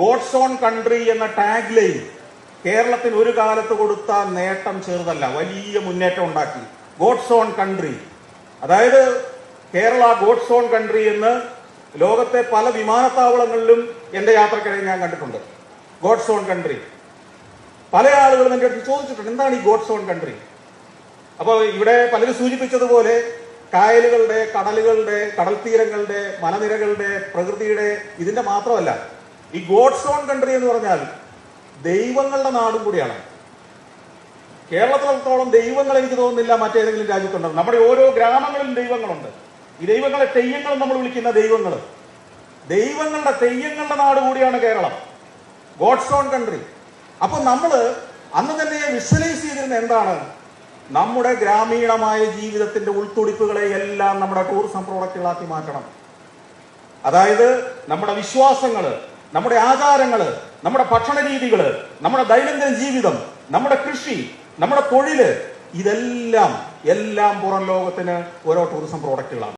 God's own country എന്ന tag line കേരളത്തിന് ഒരു കാലത്ത് കൊടുത്ത നേട്ടം ചെറുതല്ല വലിയ മുന്നേറ്റം ഉണ്ടാക്കി. God's own country. അതായത് കേരള ഗോഡ്സ് ഓൺ കൺട്രി എന്ന് ലോകത്തെ പല വിമാനത്താവളങ്ങളിലും എന്റെ യാത്രക്കിടയിൽ ഞാൻ കണ്ടിട്ടുണ്ട്. God's own country. പല ആളുകളും എന്റെ അടുത്ത് ചോദിച്ചിട്ടുണ്ട് എന്താണ് ഈ ഗോഡ്സ് ഓൺ കൺട്രി? അപ്പോൾ ഇവിടെ പലരും സൂചിപ്പിച്ചതുപോലെ കായലുകളുടെ കടലുകളുടെ കടൽ തീരങ്ങളുടെ മലനിരകളുടെ പ്രകൃതിയുടെ ഇതിന്റെ മാത്രമല്ല ഈ ഗോഡ്സ് ഓൺ കൺട്രി എന്ന് പറഞ്ഞാൽ ദൈവങ്ങളുടെ നാടും കൂടിയാണ്. കേരളത്തിലത്തോളം ദൈവങ്ങൾ എനിക്ക് തോന്നുന്നില്ല മറ്റേതെങ്കിലും രാജ്യത്തുണ്ട് നമ്മുടെ ഓരോ ഗ്രാമങ്ങളിലും ദൈവങ്ങളുണ്ട്. ഈ ദൈവങ്ങളെ തെയ്യങ്ങൾ നമ്മൾ വിളിക്കുന്ന ദൈവങ്ങൾ. ദൈവങ്ങളുടെ തെയ്യങ്ങളുടെ നാട് കൂടിയാണ് കേരളം. God's own country. അപ്പൊ നമ്മൾ അന്ന് തന്നെ വിഷ്വലൈസ് ചെയ്തിരുന്ന എന്താണ്? നമ്മുടെ ഗ്രാമീണമായ ജീവിതത്തിന്റെ ഉൾത്തുടിപ്പുകളെ എല്ലാം നമ്മുടെ ടൂറിസം പ്രോഡക്റ്റുകളാക്കി മാറ്റണം. അതായത് നമ്മുടെ വിശ്വാസങ്ങൾ നമ്മുടെ ആചാരങ്ങൾ നമ്മുടെ ഭക്ഷണ രീതികൾ നമ്മുടെ ദൈനംദിന ജീവിതം നമ്മുടെ കൃഷി നമ്മുടെ തൊഴിൽ ഇതെല്ലാം എല്ലാം പുറം ലോകത്തിന് ഓരോ ടൂറിസം പ്രോഡക്റ്റുകളാണ്